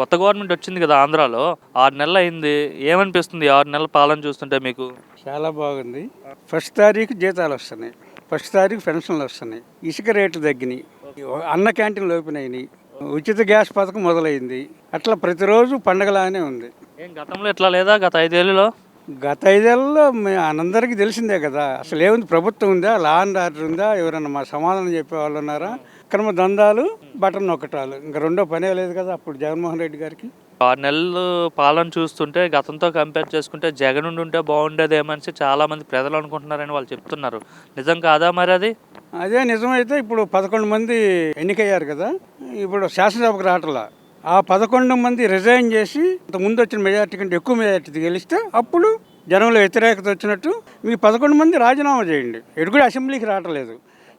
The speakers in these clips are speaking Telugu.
కొత్త గవర్నమెంట్ వచ్చింది కదా ఆంధ్రాలో ఆరు నెలలు అయింది. ఏమనిపిస్తుంది ఆరు నెలల పాలన చూస్తుంటే మీకు? చాలా బాగుంది. ఫస్ట్ తారీఖు జీతాలు వస్తున్నాయి. ఫస్ట్ తారీఖు పెన్షన్లు వస్తున్నాయి. ఇసుక రేట్లు తగ్గినాయి. అన్న క్యాంటీన్లు ఓపెన్ అయినాయి ఉచిత గ్యాస్ పథకం మొదలైంది. అట్లా ప్రతిరోజు పండగలానే ఉంది. ఏం గతంలో ఇట్లా లేదా? గత ఐదేళ్ళలో గత ఐదేళ్ళలో అందరికీ తెలిసిందే కదా. అసలు ఏముంది ప్రభుత్వం ఉందా? లా అండ్ ఆర్డర్ ఉందా? ఎవరన్నా మా సమాధానం చెప్పే వాళ్ళు ఉన్నారా? అక్రమ దందాలు బటన్ నొక్కటాలు. ఇంకా రెండో పనే లేదు కదా అప్పుడు జగన్మోహన్ రెడ్డి గారికి. ఆరు నెలలు పాలన చూస్తుంటే గతంతో కంపేర్ చేసుకుంటే జగన్ ఉండి ఉంటే బాగుండేదేమని చాలా మంది ప్రజలు అనుకుంటున్నారని వాళ్ళు చెప్తున్నారు. నిజం కాదా మరి అది? అదే నిజమైతే ఇప్పుడు పదకొండు మంది ఎన్నికయ్యారు కదా ఇప్పుడు శాసనసభకు రావట్లా. ఆ పదకొండు మంది రిజైన్ చేసి ఇంత ముందు వచ్చిన మెజార్టీ కంటే ఎక్కువ మెజార్టీ గెలిస్తే అప్పుడు జనంలో వ్యతిరేకత వచ్చినట్టు మీ పదకొండు మంది రాజీనామా చేయండి. ఎటు కూడా అసెంబ్లీకి రావట్లేదు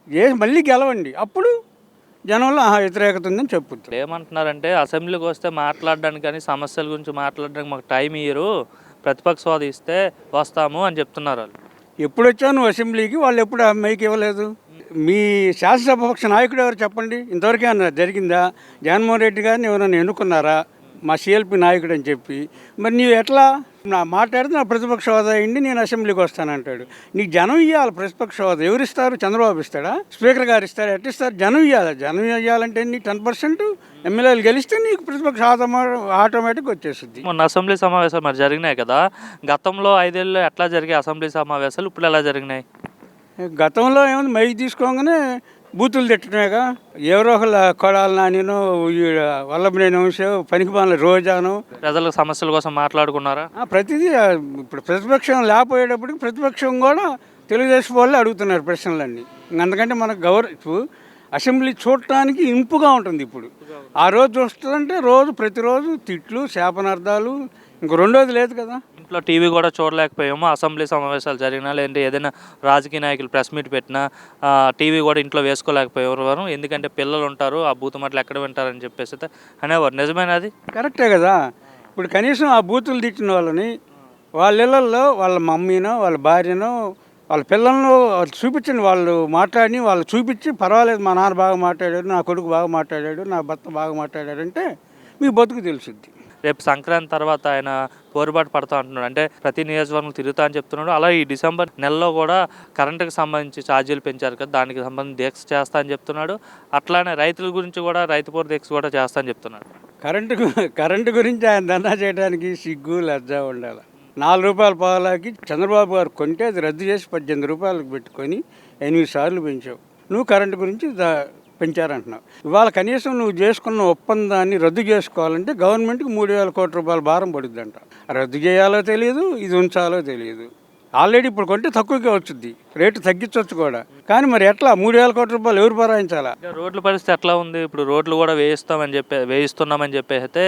ఏ మళ్ళీ గెలవండి. అప్పుడు జనంలో ఆహా వ్యతిరేకత ఉందని ఇప్పుడు ఏమంటున్నారంటే అసెంబ్లీకి వస్తే మాట్లాడడానికి కానీ సమస్యల గురించి మాట్లాడడానికి మాకు టైం ఇయ్యరు. ప్రతిపక్ష హోదా ఇస్తే వస్తాము అని చెప్తున్నారు వాళ్ళు. ఎప్పుడు వచ్చావు నువ్వు అసెంబ్లీకి? వాళ్ళు ఎప్పుడు మైక్ ఇవ్వలేదు? మీ శాసనసభపక్ష నాయకుడు ఎవరు చెప్పండి? ఇంతవరకు ఏమన్నా జరిగిందా? జగన్మోహన్ రెడ్డి గారిని ఎవరైనా ఎన్నుకున్నారా? మా సిఎల్పి నాయకుడు అని చెప్పి. మరి నీవు ఎట్లా నా మాట్లాడితే నా ప్రతిపక్ష హోదా అయ్యింది నేను అసెంబ్లీకి వస్తానంటాడు. నీకు జనం ఇవ్వాలి ప్రతిపక్ష హోదా. ఎవరు ఇస్తారు చంద్రబాబు ఇస్తాడా? స్పీకర్ గారు ఇస్తారు? ఎట్లా ఇస్తారు? జనం ఇవ్వాలి జనం ఇవ్వాలంటే నీ టెన్ పర్సెంట్? ఎమ్మెల్యేలు గెలిస్తే నీకు ప్రతిపక్ష హోదా ఆటోమేటిక్ వచ్చేస్తుంది మొన్న అసెంబ్లీ సమావేశాలు మరి జరిగినాయి కదా. గతంలో ఐదేళ్ళు ఎట్లా జరిగాయి అసెంబ్లీ సమావేశాలు? ఇప్పుడు ఎలా జరిగినాయి? గతంలో ఏముంది? మైక్ తీసుకోగానే బూతులు తిట్టడమేగా. ఎవరో ఒకళ్ళ కొడాల నానినో వల్లభనేని పనికి మాల రోజాను. ప్రజల సమస్యల కోసం మాట్లాడుకున్నారా? ప్రతిదీ ఇప్పుడు ప్రతిపక్షం లేకపోయేటప్పటికి ప్రతిపక్షం కూడా తెలుగుదేశం వాళ్ళే అడుగుతున్నారు ప్రశ్నలన్నీ. అందుకంటే మనకు గౌరవ అసెంబ్లీ చూడటానికి ఇంపుగా ఉంటుంది ఇప్పుడు. ఆ రోజు చూస్తుందంటే రోజు ప్రతిరోజు తిట్లు శాపనార్థాలు ఇంక రెండోది లేదు కదా. అప్పట్లో టీవీ కూడా చూడలేకపోయాము. అసెంబ్లీ సమావేశాలు జరిగినా లేదంటే ఏదైనా రాజకీయ నాయకులు ప్రెస్ మీట్ పెట్టినా టీవీ కూడా ఇంట్లో వేసుకోలేకపోయేవారు. ఎందుకంటే పిల్లలు ఉంటారు ఆ బూతుమట్లు ఎక్కడ వింటారని చెప్పేసి అనేవారు. నిజమేనా అది? కరెక్టే కదా. ఇప్పుడు కనీసం ఆ బూతులు తిట్టిన వాళ్ళని వాళ్ళ ఇళ్ళల్లో వాళ్ళ మమ్మీనో వాళ్ళ భార్యనో వాళ్ళ పిల్లలను వాళ్ళు చూపించండి. వాళ్ళు మాట్లాడి వాళ్ళు చూపించి పర్వాలేదు మా నాన్న బాగా మాట్లాడాడు నా కొడుకు బాగా మాట్లాడాడు నా భర్త బాగా మాట్లాడాడు అంటే మీ బతుకు తెలిసిద్ది. రేపు సంక్రాంతి తర్వాత ఆయన పోరుబాటు పడతా అంటున్నాడు. అంటే ప్రతి నియోజకవర్గం తిరుగుతా అని చెప్తున్నాడు. అలా ఈ డిసెంబర్ నెలలో కూడా కరెంటుకి సంబంధించి ఛార్జీలు పెంచారు కదా దానికి సంబంధించి దీక్ష చేస్తా అని చెప్తున్నాడు. అట్లానే రైతుల గురించి కూడా రైతు పోరు దీక్ష కూడా చేస్తా అని చెప్తున్నాడు. కరెంటు కరెంటు గురించి ఆయన దందా చేయడానికి సిగ్గు లజ్జ ఉండాలి. నాలుగు రూపాయల పావులాకి చంద్రబాబు గారు కొంటే అది రద్దు చేసి పద్దెనిమిది రూపాయలకు పెట్టుకొని ఎనిమిది సార్లు పెంచావు. నువ్వు కరెంటు గురించి దా పెంచారంటున్నావు ఇవాళ కనీసం నువ్వు చేసుకున్న ఒప్పందాన్ని రద్దు చేసుకోవాలంటే గవర్నమెంట్కి మూడు వేల కోట్ల రూపాయల భారం పడుద్దంట. రద్దు చేయాలో తెలియదు ఇది ఉంచాలో తెలియదు ఆల్రెడీ ఇప్పుడు కొంటే తక్కువగా వచ్చింది రేటు తగ్గించవచ్చు కూడా. కానీ మరి ఎట్లా? మూడు వేల కోట్ల రూపాయలు ఎవరు భరాయించాలా? రోడ్ల పరిస్థితి ఎట్లా ఉంది? ఇప్పుడు రోడ్లు కూడా వేయిస్తామని చెప్పి వేయిస్తున్నామని చెప్పేస్తే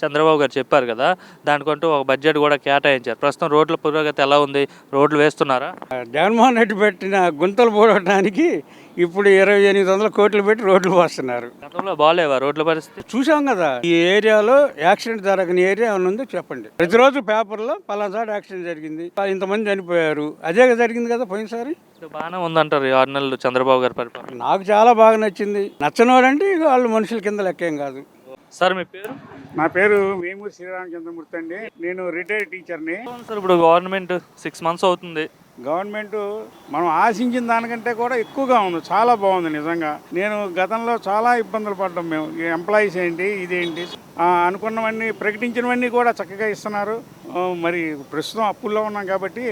చంద్రబాబు గారు చెప్పారు కదా దానికంటూ ఒక బడ్జెట్ కూడా కేటాయించారు. ప్రస్తుతం రోడ్ల పురోగతి ఎలా ఉంది? రోడ్లు వేస్తున్నారా? జగన్మోహన్ రెడ్డి పెట్టిన గుంతలు పోవడానికి ఇప్పుడు ఇరవై ఎనిమిది వందల కోట్లు పెట్టి రోడ్లు పోస్తున్నారు. గతంలో బాగాలేవా రోడ్ల పరిస్థితి? చూసాం కదా ఈ ఏరియాలో యాక్సిడెంట్ జరగని ఏరియా ఏమైనా ఉందో చెప్పండి. ప్రతిరోజు పేపర్లో పలానా యాక్సిడెంట్ జరిగింది. ఇంతమంది చనిపోయారు. అదే జరిగింది కదా పోయినసారి? బాగానే ఉందంటారు ఈ ఆరు నెలలు చంద్రబాబు గారి పరిపాలన. నాకు చాలా బాగా నచ్చింది. నచ్చనోడంటే వాళ్ళు మనుషుల కింద లెక్కేం కాదు. సార్ మీ పేరు? నా పేరు వేమూరి శ్రీరామచంద్రమూర్తి అండి. నేను రిటైర్డ్ టీచర్ని సార్ ఇప్పుడు గవర్నమెంట్ సిక్స్ మంత్స్ అవుతుంది. గవర్నమెంట్ మనం ఆశించిన దానికంటే కూడా ఎక్కువగా ఉంది. చాలా బాగుంది నిజంగా. నేను గతంలో చాలా ఇబ్బందులు పడ్డాం మేము. ఎంప్లాయీస్ ఏంటి ఇదేంటి అనుకున్నవన్నీ ప్రకటించినవన్నీ కూడా చక్కగా ఇస్తున్నారు. మరి ప్రస్తుతం అప్పుల్లో ఉన్నాం కాబట్టి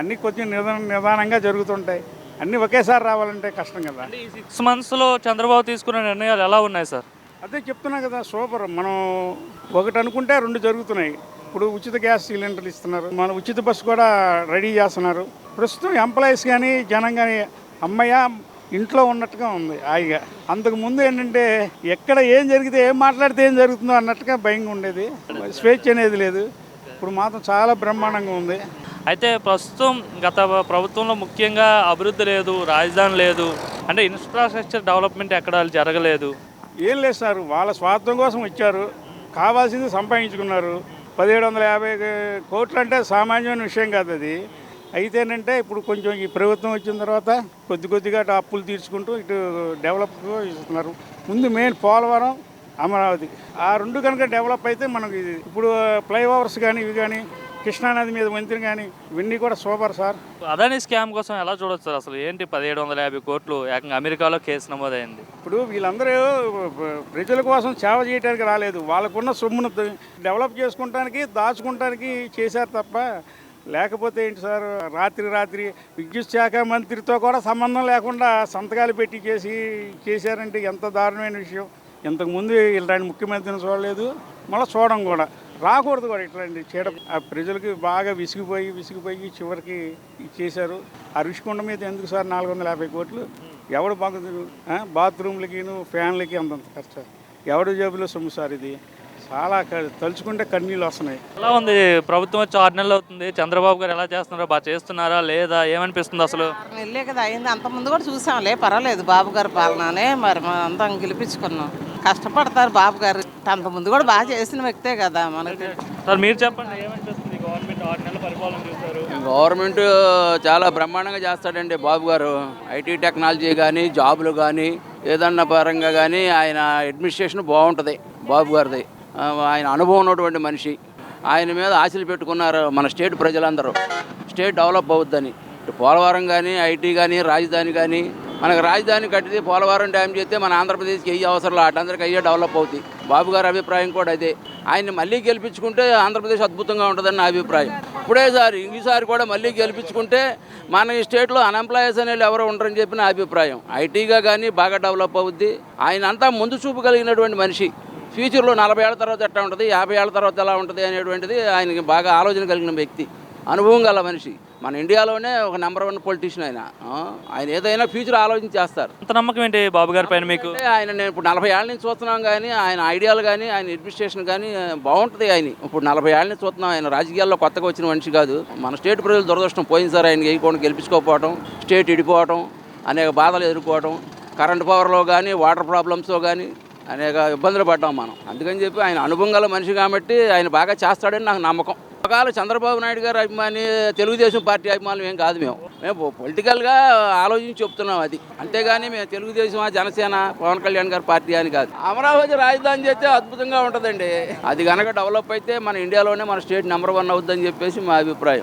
అన్నీ కొంచెం నిదాన నిదానంగా జరుగుతుంటాయి. అన్నీ ఒకేసారి రావాలంటే కష్టం కదా. సిక్స్ మంత్స్లో చంద్రబాబు తీసుకున్న నిర్ణయాలు ఎలా ఉన్నాయి సార్? అదే చెప్తున్నా కదా సూపర్. మనం ఒకటి అనుకుంటే రెండు జరుగుతున్నాయి. ఇప్పుడు ఉచిత గ్యాస్ సిలిండర్లు ఇస్తున్నారు. మన ఉచిత బస్సు కూడా రెడీ చేస్తున్నారు. ప్రస్తుతం ఎంప్లాయీస్ కానీ జనం కానీ అమ్మయ్య ఇంట్లో ఉన్నట్టుగా ఉంది హాయిగా. అంతకు ముందు ఏంటంటే ఎక్కడ ఏం జరిగితే ఏం మాట్లాడితే ఏం జరుగుతుందో అన్నట్టుగా భయంగా ఉండేది. స్వేచ్ఛ అనేది లేదు. ఇప్పుడు మాత్రం చాలా బ్రహ్మాండంగా ఉంది. అయితే ప్రస్తుతం గత ప్రభుత్వంలో ముఖ్యంగా అభివృద్ధి లేదు రాజధాని లేదు. అంటే ఇన్ఫ్రాస్ట్రక్చర్ డెవలప్మెంట్ ఎక్కడ జరగలేదు. ఏం లేదు సార్ వాళ్ళ స్వార్థం కోసం వచ్చారు కావాల్సింది సంపాదించుకున్నారు. పదిహేడు వందల యాభై కోట్లు అంటే సామాన్యమైన విషయం కాదు అది. అయితేనంటే ఇప్పుడు కొంచెం ఈ ప్రభుత్వం వచ్చిన తర్వాత కొద్ది కొద్దిగా అటు అప్పులు తీర్చుకుంటూ ఇటు డెవలప్ ఇస్తున్నారు ముందు మెయిన్ పోలవరం అమరావతి. ఆ రెండు కనుక డెవలప్ అయితే మనకి ఇప్పుడు ఫ్లైఓవర్స్ కానీ ఇవి కానీ కృష్ణానది మీద వంతెన కానీ ఇవన్నీ కూడా సూపర్ సార్. అదానీ స్కామ్ కోసం ఎలా చూడొచ్చు సార్? అసలు ఏంటి పదిహేడు వందల యాభై కోట్లు ఏకంగా అమెరికాలో కేసు నమోదైంది? ఇప్పుడు వీళ్ళందరూ ప్రజల కోసం సేవ చేయడానికి రాలేదు. వాళ్ళకున్న సొమ్మును డెవలప్ చేసుకుంటానికి దాచుకుంటానికి చేశారు తప్ప లేకపోతే ఏంటి సార్? రాత్రి రాత్రి విద్యుత్ శాఖ మంత్రితో కూడా సంబంధం లేకుండా సంతకాలు పెట్టి చేసి చేశారంటే ఎంత దారుణమైన విషయం. ఇంతకుముందు ఇలాంటి ముఖ్యమంత్రిని చూడలేదు. మళ్ళీ చూడడం కూడా. రాకూడదు కూడా ఇట్లాంటి చేయడం ఆ ప్రజలకి బాగా విసిగిపోయి విసిగిపోయి చివరికి చేశారు ఆ రుషికొండ మీద ఎందుకు సార్ నాలుగు వందల యాభై కోట్లు? ఎవడు బాగుంది బాత్రూమ్లకిను ఫ్యాన్లకి అంతంత ఖర్చు. ఎవడు జేబులో సొమ్ము సార్ ఇది? చాలా తలుచుకుంటే కన్నీళ్ళు వస్తున్నాయి. ఎలా ఉంది? ప్రభుత్వం వచ్చి ఆరు నెలలు అవుతుంది. చంద్రబాబు గారు ఎలా చేస్తున్నారో బాగా చేస్తున్నారా లేదా ఏమనిపిస్తుంది అసలు? నెలలే కదా అయింది. అంత ముందు కూడా చూసాంలే. పర్వాలేదు బాబు గారి పాలననే. మరి మనం అంతా గెలిపించుకున్నాం. కష్టపడతారు బాబు గారు. అంత ముందు కూడా బాగా చేసిన వ్యక్తే కదా మనకి. సార్ మీరు చెప్పండి ఏమనిపిస్తుంది? గవర్నమెంట్ ఆరు నెలల పరిపాలన చూశారు. గవర్నమెంట్ చాలా బ్రహ్మాండంగా చేస్తాడండి బాబు గారు. ఐటీ టెక్నాలజీ కానీ జాబులు కానీ ఏదన్నా పరంగా కానీ ఆయన అడ్మినిస్ట్రేషన్ బాగుంటుంది బాబు గారిది. ఆయన అనుభవం ఉన్నటువంటి మనిషి. ఆయన మీద ఆశలు పెట్టుకున్నారు మన స్టేట్ ప్రజలందరూ. స్టేట్ డెవలప్ అవుద్దని. పోలవరం కానీ ఐటీ కానీ రాజధాని కానీ మనకు రాజధాని కట్టితే పోలవరం డ్యామ్ చేస్తే మన ఆంధ్రప్రదేశ్కి అయ్యే అవసరం అటందరికి అయ్యే డెవలప్ అవుతాయి. బాబు గారి అభిప్రాయం కూడా అదే. ఆయన్ని మళ్ళీ గెలిపించుకుంటే ఆంధ్రప్రదేశ్ అద్భుతంగా ఉంటుందని నా అభిప్రాయం ఇప్పుడేసారి ఈసారి కూడా మళ్ళీ గెలిపించుకుంటే మన ఈ స్టేట్లో అన్ఎంప్లాయీస్ అనేవి ఎవరు ఉండరని చెప్పి నా అభిప్రాయం. ఐటీగా కానీ బాగా డెవలప్ అవుద్ది. ఆయన అంతా ముందు చూపు కలిగినటువంటి మనిషి. ఫ్యూచర్లో నలభై ఏళ్ళ తర్వాత ఎట్లా ఉంటుంది? యాభై ఏళ్ళ తర్వాత ఎలా ఉంటుంది? అనేటువంటిది ఆయనకి బాగా ఆలోచన కలిగిన వ్యక్తి. అనుభవం గల మనిషి. మన ఇండియాలోనే ఒక నెంబర్ వన్ పొలిటీషియన్ ఆయన. ఆయన ఏదైనా ఫ్యూచర్ ఆలోచన చేస్తారు అంత నమ్మకం ఏంటి బాబు గారి పైన మీకు? ఆయన నేను ఇప్పుడు నలభై ఏళ్ళ నుంచి చూస్తున్నాం కానీ ఆయన ఐడియాలు కానీ ఆయన అడ్మినిస్ట్రేషన్ కానీ బాగుంటుంది ఆయన. ఇప్పుడు నలభై ఏళ్ళ నుంచి చూస్తున్నాం ఆయన రాజకీయాల్లో కొత్తగా వచ్చిన మనిషి కాదు. మన స్టేట్ ప్రజలు దురదృష్టం పోయింది సార్ ఆయన వేయకుండా గెలిపించుకోకపోవడం స్టేట్ ఇడిపోవడం అనేక బాధలు ఎదుర్కోవడం కరెంట్ పవర్లో కానీ వాటర్ ప్రాబ్లమ్స్లో కానీ అనేక ఇబ్బందులు పడ్డాం మనం. అందుకని చెప్పి ఆయన అనుభవం గల మనిషి కాబట్టి ఆయన బాగా చేస్తాడని నాకు నమ్మకం. ఒకవేళ చంద్రబాబు నాయుడు గారు అభిమాని తెలుగుదేశం పార్టీ అభిమానులు ఏం కాదు మేము. మేము పొలిటికల్గా ఆలోచించి చెప్తున్నాం అది. అంతేగాని మేము తెలుగుదేశం జనసేన పవన్ కళ్యాణ్ గారి పార్టీ అని కాదు. అమరావతి రాజధాని చేస్తే అద్భుతంగా ఉంటుందండి. అది కనుక డెవలప్ అయితే మన ఇండియాలోనే మన స్టేట్ నెంబర్ వన్ అవుద్దని చెప్పేసి మా అభిప్రాయం.